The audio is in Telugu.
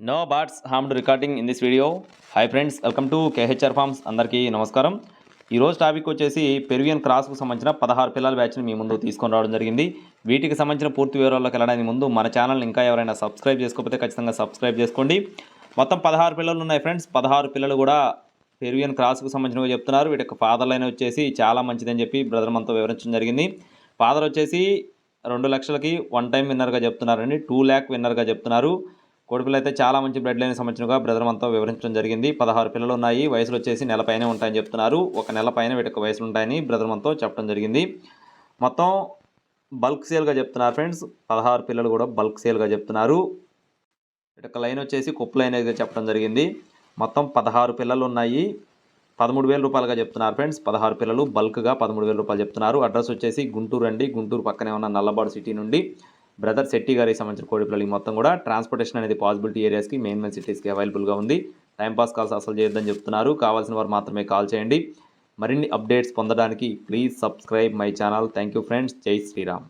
No bots harmed recording in this video hi friends welcome to KHR farms అందరికీ నమస్కారం. ఈరోజు టాపిక్ వచ్చేసి పెరువియన్ క్రాస్కు సంబంధించిన పదహారు పిల్లల బ్యాచ్ని మీ ముందు తీసుకొని రావడం జరిగింది. వీటికి సంబంధించిన పూర్తి వివరాల్లోకి వెళ్ళడానికి ముందు మన ఛానల్ ఇంకా ఎవరైనా సబ్స్క్రైబ్ చేసుకోకపోతే ఖచ్చితంగా సబ్స్క్రైబ్ చేసుకోండి. మొత్తం పదహారు పిల్లలు ఉన్నాయి ఫ్రెండ్స్ పదహారు పిల్లలు కూడా పెరువియన్ క్రాస్కు సంబంధించినవి చెప్తున్నారు. వీటి యొక్క ఫాదర్ లైన్ వచ్చేసి చాలా మంచిదని చెప్పి బ్రదర్ మనతో వివరించడం జరిగింది. ఫాదర్ వచ్చేసి రెండు లక్షలకి వన్ టైం విన్నర్గా చెప్తున్నారండి. టూ ల్యాక్ విన్నర్గా చెప్తున్నారు. కొడుకులు అయితే చాలా మంచి బ్లడ్ లైన్ సంబంధించినగా బ్రదర్ మనతో వివరించడం జరిగింది. పదహారు పిల్లలు ఉన్నాయి. వయసులు వచ్చేసి నెల పైన ఉంటాయని చెప్తున్నారు. ఒక నెల పైన వీటికి వయసులు ఉంటాయని బ్రదర్ మనతో చెప్పడం జరిగింది. మొత్తం బల్క్ సేల్గా చెప్తున్నారు ఫ్రెండ్స్. పదహారు పిల్లలు కూడా బల్క్ సేల్గా చెప్తున్నారు. వీటి లైన్ వచ్చేసి కుప్పు లైన్ అయితే చెప్పడం జరిగింది. మొత్తం పదహారు పిల్లలు ఉన్నాయి. పదమూడు వేల రూపాయలుగా చెప్తున్నారు ఫ్రెండ్స్. పదహారు పిల్లలు బల్క్గా పదమూడు వేల రూపాయలు చెప్తున్నారు. అడ్రస్ వచ్చేసి గుంటూరు అండి. గుంటూరు పక్కనే ఉన్న నల్లబాడు సిటీ నుండి. బ్రదర్ శెట్టి గారికి సంబంధించిన కోడి మొత్తం కూడా ట్రాన్స్పోర్టేషన్ అనేది పాసిబిలిటీ ఏరియాస్కి మెయిన్ మెయిన్ సిటీస్కి అవైలబుల్గా ఉంది. టైంపాస్ కాల్స్ అసలు చేయొద్దని చెప్తున్నారు. కావాల్సిన వారు మాత్రమే కాల్ చేయండి. మరిన్ని అప్డేట్స్ పొందడానికి please subscribe my channel. Thank you friends Jai Shriram.